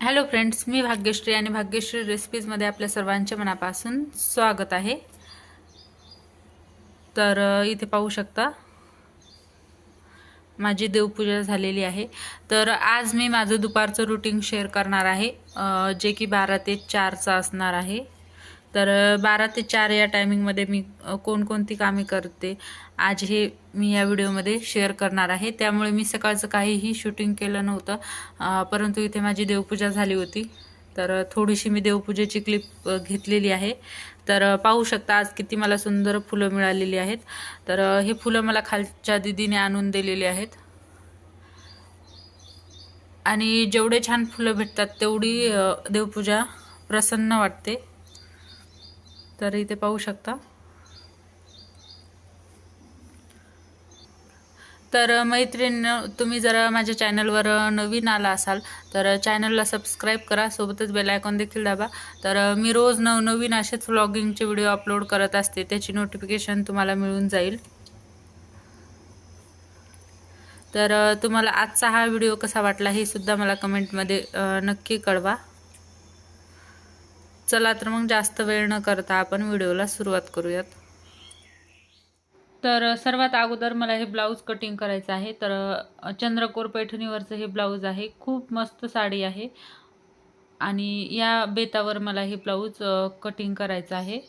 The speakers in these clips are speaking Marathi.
हॅलो फ्रेंड्स मी भाग्यश्री आणि भाग्यश्री रेसिपीजमध्ये आपल्या सर्वांच्या मनापासून स्वागत आहे. तर इथे पाहू शकता माझी देवपूजा झालेली आहे. तर आज मी माझं दुपारचं रुटीन शेअर करणार आहे. जे की बारा ते चारचं असणार आहे. तर बारा ते चार या टायमिंगमध्ये मी कोणकोणती कामे करते आज हे मी या व्हिडिओमध्ये शेअर करणार आहे. त्यामुळे मी सकाळचं काहीही शूटिंग केलं नव्हतं परंतु इथे माझी देवपूजा झाली होती. तर थोडीशी मी देवपूजेची क्लिप घेतलेली आहे. तर पाहू शकता आज किती मला सुंदर फुलं मिळालेली आहेत. तर हे फुलं मला खालच्या दिदीने आणून दिलेली आहेत. आणि जेवढे छान फुलं भेटतात तेवढी देवपूजा प्रसन्न वाटते. तर इथे पाहू शकता. तर मैत्रीण तुम्ही जर माझ्या चॅनलवर नवीन आला असाल तर चॅनलला सबस्क्राईब करा सोबतच बेल आयकॉन देखील दाबा. तर मी रोज नवनवीन असेच व्लॉगिंगचे व्हिडिओ अपलोड करत असते त्याची नोटिफिकेशन तुम्हाला मिळून जाईल. तर तुम्हाला आजचा हा व्हिडिओ कसा वाटला हे सुद्धा मला कमेंटमध्ये नक्की कळवा. चला तर मग जास्त वेळ न करता आपण व्हिडिओला सुरुवात करूयात. तर सर्वात अगोदर मला हे ब्लाऊज कटिंग करायचं आहे. तर चंद्रकोर पैठणीवरचं हे ब्लाऊज आहे. खूप मस्त साडी आहे. आणि या बेतावर मला हे ब्लाऊज कटिंग करायचं आहे.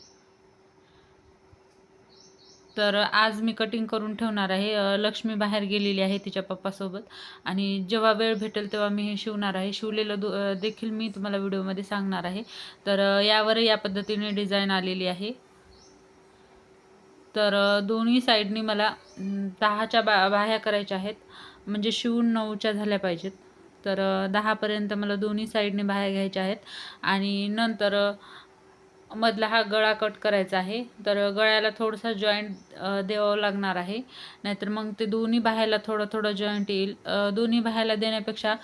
तर आज मी कटिंग करून ठेवणार आहे. लक्ष्मी बाहेर गेलेली आहे तिच्या पप्पासोबत. आणि जेव्हा वेळ भेटेल तेव्हा मी हे शिवणार आहे. शिवलेलं दो देखील मी तुम्हाला व्हिडिओमध्ये सांगणार आहे. तर यावर या पद्धतीने डिझाईन आलेली आहे. तर दोन्ही साईडनी मला दहाच्या बा बाह्या करायच्या आहेत. म्हणजे शिवून नऊच्या झाल्या पाहिजेत. तर दहापर्यंत मला दोन्ही साईडने बाह्या घ्यायच्या आहेत. आणि नंतर मधला हा गळा कट करायचा आहे. तर गळ्याला थोडंसं जॉईंट द्यावं लागणार आहे. नाहीतर मग ते दोन्ही बाह्याला थोडं थोडं जॉईंट येईल. दोन्ही बाह्याला देण्यापेक्षा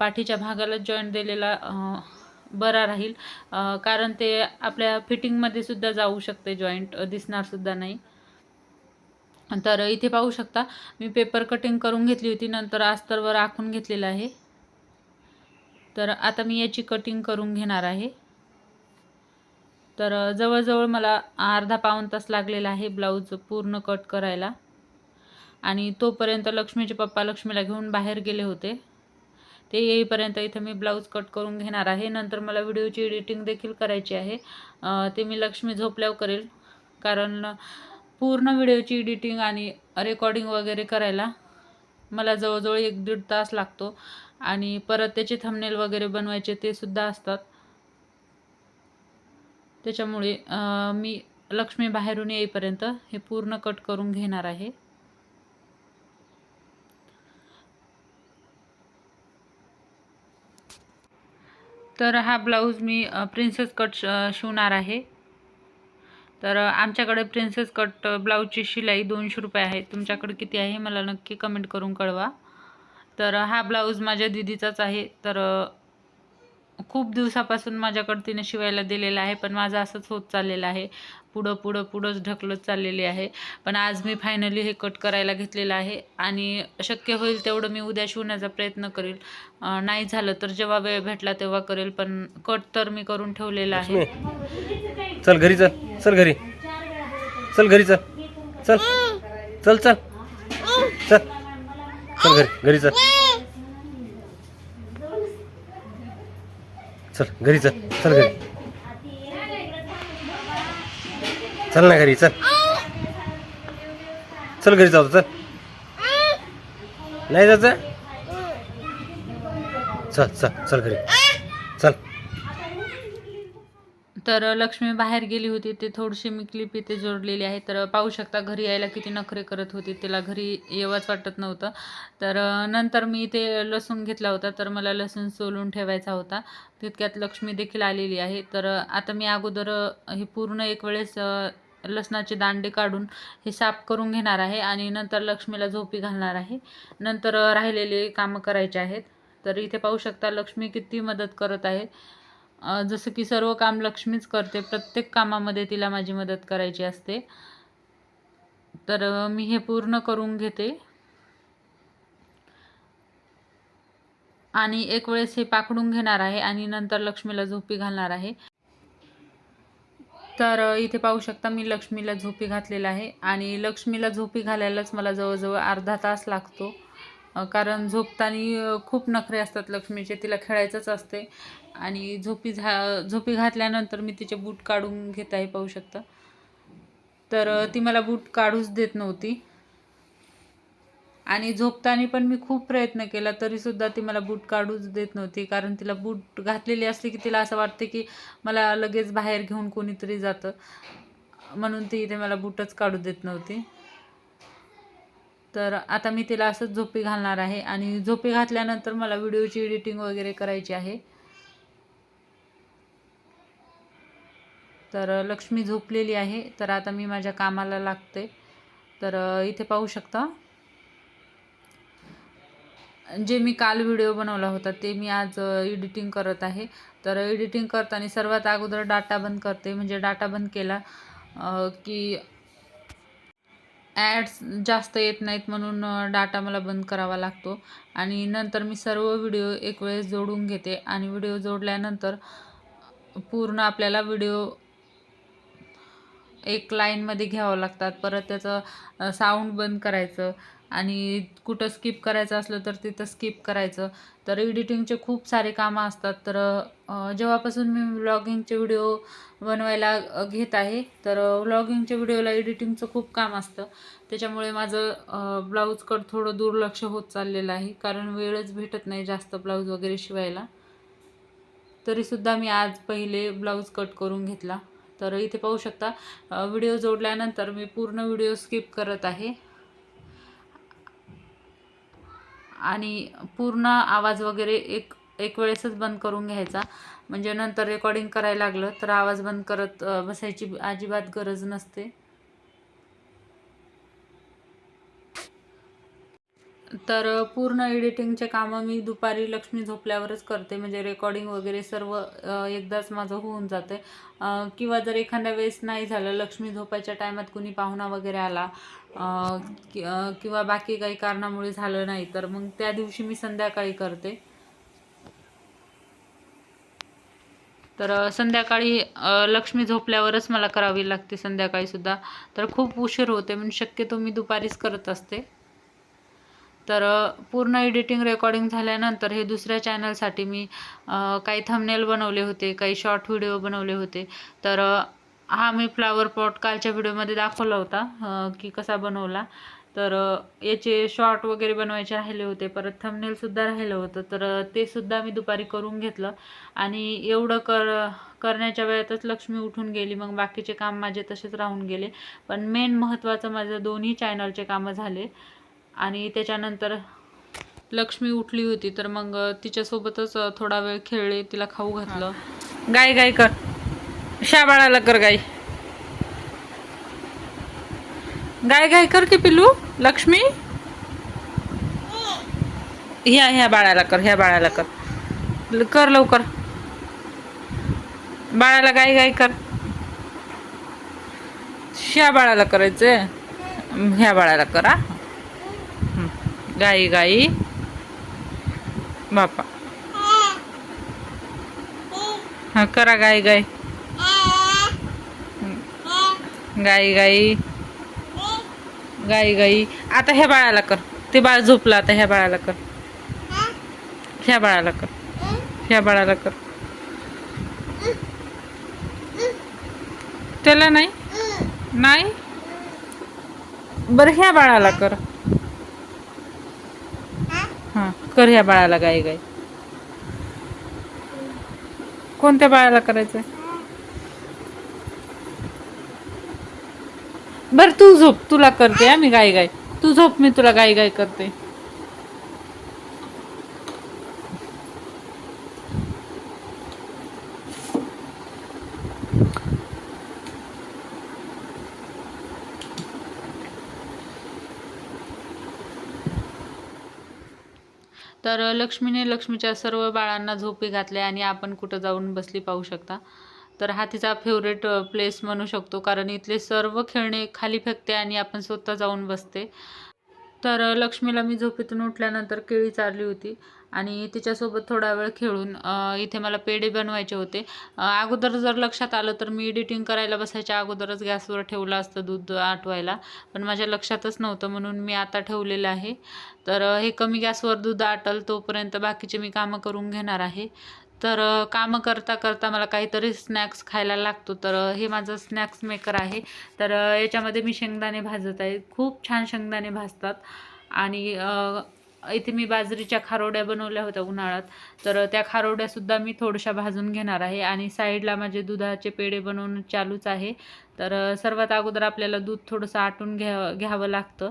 पाठीच्या भागाला जॉईंट दिलेला बरा राहील. कारण ते आपल्या फिटिंगमध्ये सुद्धा जाऊ शकते जॉईंट दिसणारसुद्धा नाही. तर इथे पाहू शकता मी पेपर कटिंग करून घेतली होती. नंतर आस्तरवर आखून घेतलेलं आहे. तर आता मी याची कटिंग करून घेणार आहे. तर जवळजवळ मला अर्धा पाऊण तास लागलेला आहे ब्लाऊज पूर्ण कट करायला. आणि तोपर्यंत लक्ष्मीचे पप्पा लक्ष्मीला घेऊन बाहेर गेले होते. ते येईपर्यंत इथं मी ब्लाऊज कट करून घेणार आहे. नंतर मला व्हिडिओची एडिटिंग देखील करायची आहे. ते मी लक्ष्मी झोपल्यावर करेल. कारण पूर्ण व्हिडिओची एडिटिंग आणि रेकॉर्डिंग वगैरे करायला मला जवळजवळ एक दीड तास लागतो. आणि परत त्याचे थंबनेल वगैरे बनवायचे ते सुद्धा असतात. त्याच्यामुळे मी लक्ष्मी बाहेरून येईपर्यंत हे पूर्ण कट करून घेणार आहे. तर हा ब्लाऊज मी प्रिन्सेस कट शिवणार आहे. तर आमच्याकडे प्रिन्सेस कट ब्लाऊजची शिलाई दोनशे रुपये आहे. तुमच्याकडे किती आहे मला नक्की कमेंट करून कळवा. तर हा ब्लाऊज माझ्या दिदीचाच आहे. तर खूप दिवसापासून माझ्याकडे तिने शिवायला दिलेलं आहे पण माझं असंच होत चाललेलं आहे. पुढं पुढं पुढंच ढकलत चाललेली आहे. पण आज मी फायनली हे कट करायला घेतलेलं आहे आणि शक्य होईल तेवढं मी उद्या शिवण्याचा प्रयत्न करेल. नाही झालं तर जेव्हा वेळ भेटला तेव्हा करेल पण कट तर मी करून ठेवलेला आहे. चल घरी चल. चल घरी. चल घरी चल चल. चल. चल चल. चल घरी. घरी चल. चल घरी चल चल घरी. चल ना घरी चल. चल घरी जाऊ चल. नाही जायचं चल चल चल घरी. चल. तर लक्ष्मी बाहेर गेली होती. ते थोडीशी मी क्लिप इथे जोडलेली आहे. तर पाहू शकता घरी यायला किती नखरे करत होती. तिला घरी येवंच वाटत नव्हतं. तर नंतर मी इथे लसूण घेतला होता. तर मला लसूण सोलून ठेवायचा होता. तितक्यात लक्ष्मी देखील आलेली आहे. तर आता मी अगोदर हे पूर्ण एक वेळेस लसणाचे दांडे काढून हे साफ करून घेणार आहे आणि नंतर लक्ष्मीला झोपी घालणार आहे. नंतर राहिलेले कामं करायचे आहेत. तर इथे पाहू शकता लक्ष्मी किती मदत करत आहे. जसं की सर्व काम लक्ष्मीच करते प्रत्येक कामामध्ये तिला माझी मदत करायची असते. तर मी हे पूर्ण करून घेते. आणि एक वेळेस हे पाकडून घेणार आहे आणि नंतर लक्ष्मीला झोपी घालणार आहे. तर इथे पाहू शकता मी लक्ष्मीला झोपी घातलेला आहे. आणि लक्ष्मीला झोपी घालायलाच मला जवळजवळ अर्धा तास लागतो. कारण झोपताना खूप नखरे असतात लक्ष्मीचे तिला खेळायचंच असते. आणि झोपी झा झोपी घातल्यानंतर मी तिचे बूट काढून घेता हे पाहू शकता. तर ती मला बूट काढूच देत नव्हती. आणि झोपताना पण मी खूप प्रयत्न केला तरीसुद्धा ती मला बूट काढूच देत नव्हती. कारण तिला बूट घातलेली असली की तिला असं वाटते की मला लगेच बाहेर घेऊन कोणीतरी जातं. म्हणून ती इथे मला बूटच काढू देत नव्हती. तर आता मी तिला असंच झोपी घालणार आहे आणि झोपी घातल्यानंतर मला व्हिडिओची एडिटिंग वगैरे करायची आहे. तर लक्ष्मी झोपलेली आहे. तर आता मी माझ्या कामाला लागते. तर इथे पाहू शकता. जे मी काल व्हिडिओ बनवला होता ते मी आज एडिटिंग करत आहे. तर एडिटिंग करताना सर्वात अगोदर डाटा बंद करते. म्हणजे डाटा बंद केला की ॲड्स जास्त येत नाहीत म्हणून डाटा मला बंद करावा लागतो. आणि नंतर मी सर्व व्हिडिओ एक वेळेस जोडून घेते आणि व्हिडिओ जोडल्यानंतर पूर्ण आपल्याला व्हिडिओ एक लाईनमध्ये घ्यावं लागतात. परत त्याचं साऊंड बंद करायचं. आणि कुठं स्किप करायचं असलं तर तिथं स्किप करायचं. तर एडिटिंगचे खूप सारे कामं असतात. तर जेव्हापासून मी व्लॉगिंगचे व्हिडिओ बनवायला घेत आहे तर व्लॉगिंगच्या व्हिडिओला एडिटिंगचं खूप काम असतं. त्याच्यामुळे माझं ब्लाऊजकडं थोडं दुर्लक्ष होत चाललेलं आहे. कारण वेळच भेटत नाही जास्त ब्लाऊज वगैरे शिवायला. तरीसुद्धा मी आज पहिले ब्लाऊज कट करून घेतला. तर इथे पाहू शकता व्हिडिओ जोडल्यानंतर मी पूर्ण व्हिडिओ स्किप करत आहे. आणि पूर्ण आवाज वगैरे एक एक वेळेसच बंद करून घ्यायचा. म्हणजे नंतर रेकॉर्डिंग करायला लागलं तर आवाज बंद करत बसायची अजिबात गरज नसते. तर पूर्ण एडिटिंगचे कामं मी दुपारी लक्ष्मी झोपल्यावरच करते. म्हणजे रेकॉर्डिंग वगैरे सर्व एकदाच माझं होऊन जाते. किंवा जर एखाद्या वेळेस नाही झालं लक्ष्मी झोपायच्या टायमात कुणी पाहुणा वगैरे आला कि- किंवा बाकी काही कारणामुळे झालं नाही तर मग त्या दिवशी मी संध्याकाळी करते. तर संध्याकाळी लक्ष्मी झोपल्यावरच मला करावी लागते संध्याकाळीसुद्धा तर खूप उशीर होते म्हणून शक्यतो मी दुपारीच करत असते. तर पूर्ण एडिटिंग रेकॉर्डिंग झाल्यानंतर हे दुसऱ्या चॅनलसाठी मी काही थंबनेल बनवले होते काही शॉर्ट व्हिडिओ बनवले होते. तर हा मी फ्लावर पॉट कालच्या व्हिडिओमध्ये दाखवला होता की कसा बनवला. तर याचे शॉर्ट वगैरे बनवायचे राहिले होते परत थंबनेलसुद्धा राहिलं होतं. तर ते सुद्धा मी दुपारी करून घेतलं. आणि एवढं कर करण्याच्या वेळातच लक्ष्मी उठून गेली मग बाकीचे काम माझे तसेच राहून गेले. पण मेन महत्त्वाचं माझं दोन्ही चॅनलचे कामं झाले. आणि त्याच्यानंतर लक्ष्मी उठली होती तर मग तिच्यासोबतच थोडा वेळ खेळले तिला खाऊ घातलं. गाय गाय कर. शाबाळाला कर गाय. गाय गाय कर की पिल्लू? लक्ष्मी? ह्या ह्या बाळाला कर ह्या बाळाला कर. कर लवकर. बाळाला गाय गाय कर. ह्या बाळाला करायचंय. ह्या बाळाला करा गाई गाई. बापा. हा करा गाई गाई. गाई गाई. गाई गाई. आता ह्या बाळाला कर. ते बाळ झोपलं आता ह्या बाळाला कर. ह्या बाळाला कर. ह्या बाळाला कर. त्याला नाही? नाही? बरं ह्या बाळाला कर हा कर ह्या बाळाला गाई गाई. कोणत्या बाळाला करायचंय? बर तू झोप. तुला करते हा मी गाई गाई. तू झोप मी तुला गाई गाई करते. तर लक्ष्मीने लक्ष्मीच्या सर्व बाळांना झोपी घातले आणि आपण कुठं जाऊन बसली पाहू शकता. तर हा तिचा फेवरेट प्लेस म्हणू शकतो. कारण इथले सर्व खेळणे खाली फेकते आणि आपण स्वतः जाऊन बसते. तर लक्ष्मीला मी झोपेतून उठल्यानंतर केळी चारली होती. आणि तिच्यासोबत थोडा वेळ खेळून इथे मला पेढे बनवायचे होते. अगोदर जर लक्षात आलं तर मी एडिटिंग करायला बसायच्या अगोदरच गॅसवर ठेवलं असतं दूध आटवायला. पण माझ्या लक्षातच नव्हतं म्हणून मी आता ठेवलेलं आहे. तर हे कमी गॅसवर दूध आटल तोपर्यंत बाकीचे मी कामं करून घेणार आहे. तर कामं करता करता मला काहीतरी स्नॅक्स खायला लागतो. तर हे माझं स्नॅक्स मेकर आहे. तर याच्यामध्ये मी शेंगदाणे भाजत आहे. खूप छान शेंगदाणे भाजतात. आणि इथे मी बाजरीच्या खारोड्या बनवल्या होत्या उन्हाळ्यात. तर त्या खारोड्यासुद्धा मी थोड्याशा भाजून घेणार आहे. आणि साईडला माझे दुधाचे पेढे बनवणं चालूच आहे. तर सर्वात अगोदर आपल्याला दूध थोडंसं आटून घ्या घ्यावं लागतं.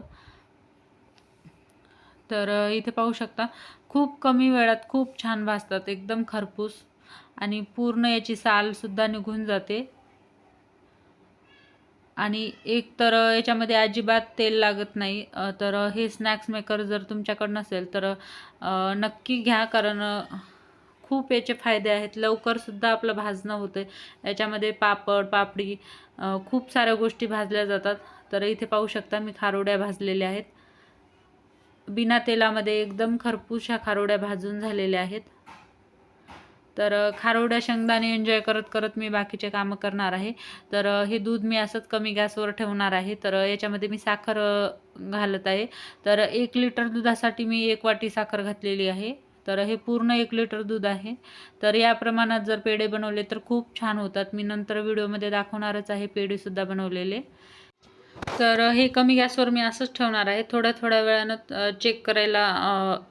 तर इथे पाहू शकता खूप कमी वेळात खूप छान भाजतात. एकदम खरपूस. आणि पूर्ण याची सालसुद्धा निघून जाते. आणि एक तर याच्यामध्ये अजिबात तेल लागत नाही. तर हे स्नॅक्स मेकर जर तुमच्याकडं नसेल तर नक्की घ्या कारण खूप याचे फायदे आहेत. लवकरसुद्धा आपलं भाजणं होतं याच्यामध्ये पापड पापडी खूप साऱ्या गोष्टी भाजल्या जातात. तर इथे पाहू शकता मी खारोड्या भाजलेल्या आहेत. बिना तेलामध्ये एकदम खरपूस ह्या खारोड्या भाजून झालेल्या आहेत. तर खारवड्या खारोड्या शेंगदाणे एन्जॉय करत करत मी बाकीचे कामं करणार आहे. तर हे दूध मी असंच कमी गॅसवर ठेवणार आहे. तर याच्यामध्ये मी साखर घालत आहे. तर एक लिटर दुधासाठी मी एक वाटी साखर घातलेली आहे. तर हे पूर्ण एक लिटर दूध आहे. तर या प्रमाणात जर पेढे बनवले तर खूप छान होतात. मी नंतर व्हिडिओमध्ये दाखवणारच आहे पेढेसुद्धा बनवलेले. तर हे कमी गॅसवर मी असंच ठेवणार आहे. थोड्या थोड्या वेळानं चेक करायला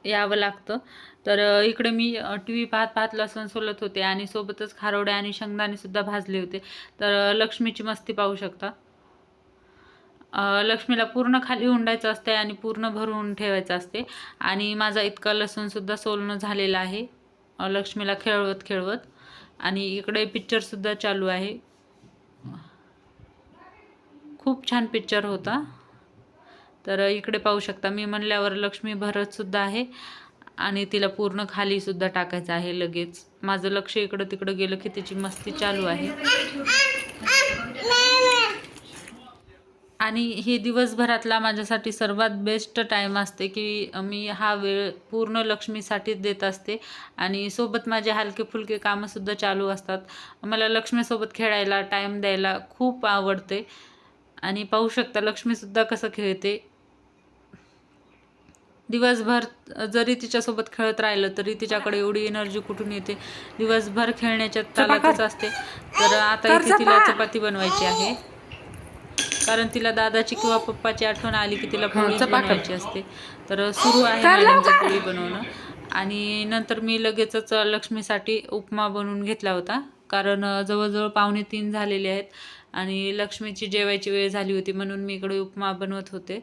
यावं लागतं. तर इकडे मी टी व्ही पाहत पाहत लसूण सोलत होते आणि सोबतच खारोडे आणि शेंगदाणेसुद्धा भाजले होते. तर लक्ष्मीची मस्ती पाहू शकता. लक्ष्मीला पूर्ण खाली हुंडायचं असते आणि पूर्ण भरून ठेवायचं असते आणि माझा इतका लसूणसुद्धा सोलणं झालेला आहे. लक्ष्मीला खेळवत खेळवत. आणि इकडे पिक्चरसुद्धा चालू आहे. खूप छान पिक्चर होता. तर इकडे पाहू शकता मी म्हणल्यावर लक्ष्मी भरतसुद्धा आहे आणि तिला पूर्ण खालीसुद्धा टाकायचं आहे लगेच. माझं लक्ष इकडं तिकडं गेलं की तिची मस्ती चालू आहे. आणि हे दिवसभरातला माझ्यासाठी सर्वात बेस्ट टाईम असते की मी हा वेळ पूर्ण लक्ष्मीसाठीच देत असते आणि सोबत माझे हलके फुलके कामंसुद्धा चालू असतात. मला लक्ष्मीसोबत खेळायला टाईम द्यायला खूप आवडते. आणि पाहू शकता लक्ष्मीसुद्धा कसं खेळते. दिवसभर जरी तिच्यासोबत खेळत राहिलं तरी तिच्याकडे एवढी एनर्जी कुठून येते. दिवसभर खेळण्याच्या तालातच असते. तर आता इथे तिला चपाती. बनवायची आहे. कारण तिला दादाची किंवा पप्पाची आठवण आली की तिला पोळी बनवायची असते. तर सुरू आहे पोळी बनवणं. आणि नंतर मी लगेचच लक्ष्मीसाठी उपमा बनवून घेतला होता. कारण जवळजवळ पावणे तीन झालेले आहेत. आणि लक्ष्मीची जेवायची वेळ झाली होती म्हणून मी इकडे उपमा बनवत होते.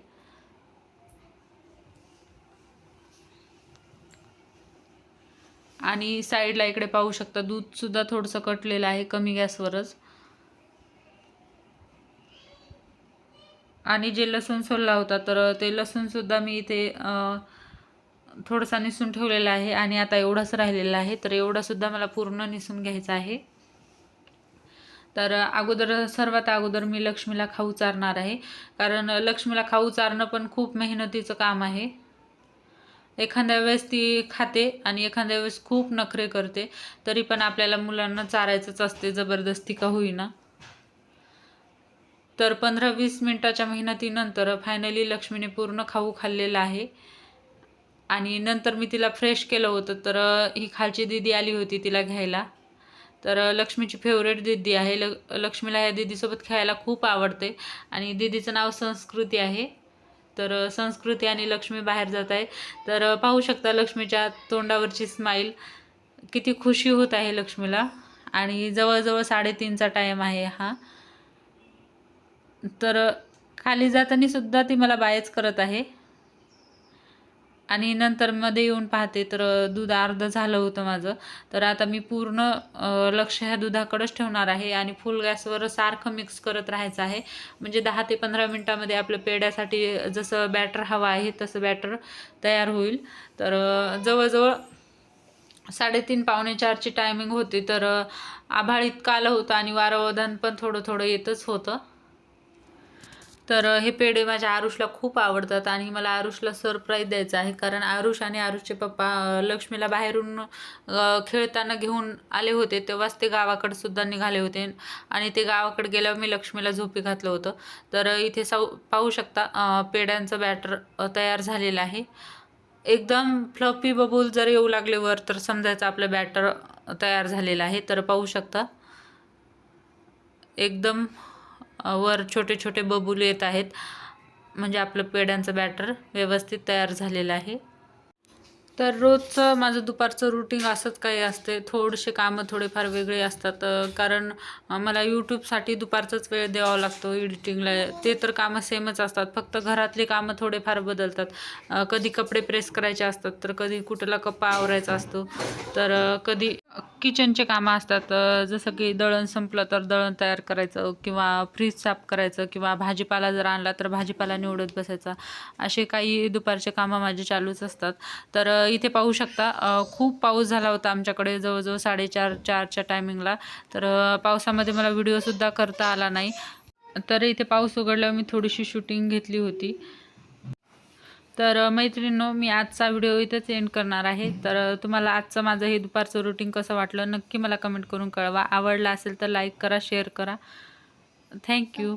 आणि साईडला इकडे पाहू शकता दूधसुद्धा थोडंसं कटलेलं आहे कमी गॅसवरच. आणि जे लसूण सोलला होता तर ते लसूणसुद्धा मी इथे थोडंसं निसून ठेवलेला आहे. आणि आता एवढंच राहिलेलं आहे तर एवढंसुद्धा मला पूर्ण निसून घ्यायचं आहे. तर अगोदर सर्वात अगोदर मी लक्ष्मीला खाऊ चारणार आहे. कारण लक्ष्मीला खाऊ चारणं पण खूप मेहनतीचं काम आहे. एखाद्या वेळेस ती खाते आणि एखाद्या वेळेस खूप नखरे करते. तरी पण आपल्याला मुलांना चारायचंच असते जबरदस्ती का होईना. तर पंधरा वीस मिनटाच्या मेहनतीनंतर फायनली लक्ष्मीने पूर्ण खाऊ खाल्लेला आहे. आणि नंतर मी तिला फ्रेश केलं होतं तर ही खालची दीदी आली होती तिला घ्यायला. तर लक्ष्मीची फेवरेट दीदी आहे. ल लक्ष्मीला ह्या दीदीसोबत खेळायला खूप आवडते. आणि दीदीचं नाव संस्कृती आहे. तर संस्कृती आणि लक्ष्मी बाहेर जात आहे. तर पाहू शकता लक्ष्मीच्या तोंडावरची स्माईल किती खुशी होत आहे लक्ष्मीला. आणि जवळजवळ साडेतीनचा टाईम आहे हा. तर खाली जाताना सुद्धा ती मला बायच करत आहे. आणि नंतर मध्ये येऊन पाहते तर दूध अर्ध झालं होतं माझं. तर आता मी पूर्ण लक्ष ह्या दुधाकडंच ठेवणार आहे आणि फुल गॅसवर सारखं मिक्स करत राहायचं आहे. म्हणजे दहा ते पंधरा मिनटामध्ये आपलं पेड्यासाठी जसं बॅटर हवं आहे तसं बॅटर तयार होईल. तर जवळजवळ साडेतीन पावणे चारची टायमिंग होती तर आभाळ इतकं आलं होतं आणि वारंवधन पण थोडं थोडं येतच होतं. तर हे पेढे माझ्या आरुषला खूप आवडतात आणि मला आरुषला सरप्राईज द्यायचं आहे. कारण आरुष आणि आरुषचे पप्पा लक्ष्मीला बाहेरून खेळताना घेऊन आले होते. तेव्हाच ते गावाकडे सुद्धा निघाले होते आणि ते गावाकडे गेल्यावर मी लक्ष्मीला झोपी घातलं होतं. तर इथे साऊ पाहू शकता पेढ्यांचं बॅटर तयार झालेलं आहे. एकदम फ्लफी बबूल जर येऊ लागले वर तर समजायचं आपलं बॅटर तयार झालेलं आहे. तर पाहू शकता. एकदम वर छोटे छोटे बबूल येत आहेत. म्हणजे आपलं पेड्यांचं बॅटर व्यवस्थित तयार झालेलं आहे. तर रोजचं माझं दुपारचं रुटीन असंच काही असते. थोडेसे कामं थोडेफार वेगळे असतात. कारण मला यूट्यूबसाठी दुपारचाच वेळ द्यावा लागतो एडिटिंगला ते तर कामं सेमच असतात. फक्त घरातली कामं थोडेफार बदलतात. कधी कपडे प्रेस करायचे असतात तर कधी कुठला कप्पा आवरायचा असतो. तर कधी किचनचे कामं असतात जसं की दळण संपलं तर दळण तयार करायचं किंवा फ्रीज साफ करायचं किंवा भाजीपाला जर आणला तर भाजीपाला निवडत बसायचा. असे काही दुपारचे कामं माझे चालूच असतात. तर इथे पाहू शकता खूप पाऊस झाला होता आमच्याकडे जवळजवळ साडेचार चारच्या टायमिंगला. तर पावसामध्ये मला व्हिडिओसुद्धा करता आला नाही. तर इथे पाऊस उघडल्यावर मी थोडीशी शूटिंग घेतली होती. तर मैत्रिणींनो मी आजचा व्हिडिओ इथंच एंड करणार आहे. तर तुम्हाला आजचं माझं हे दुपारचं रुटीन कसं वाटलं नक्की मला कमेंट करून कळवा. आवडलं असेल तर लाईक करा शेअर करा. थँक्यू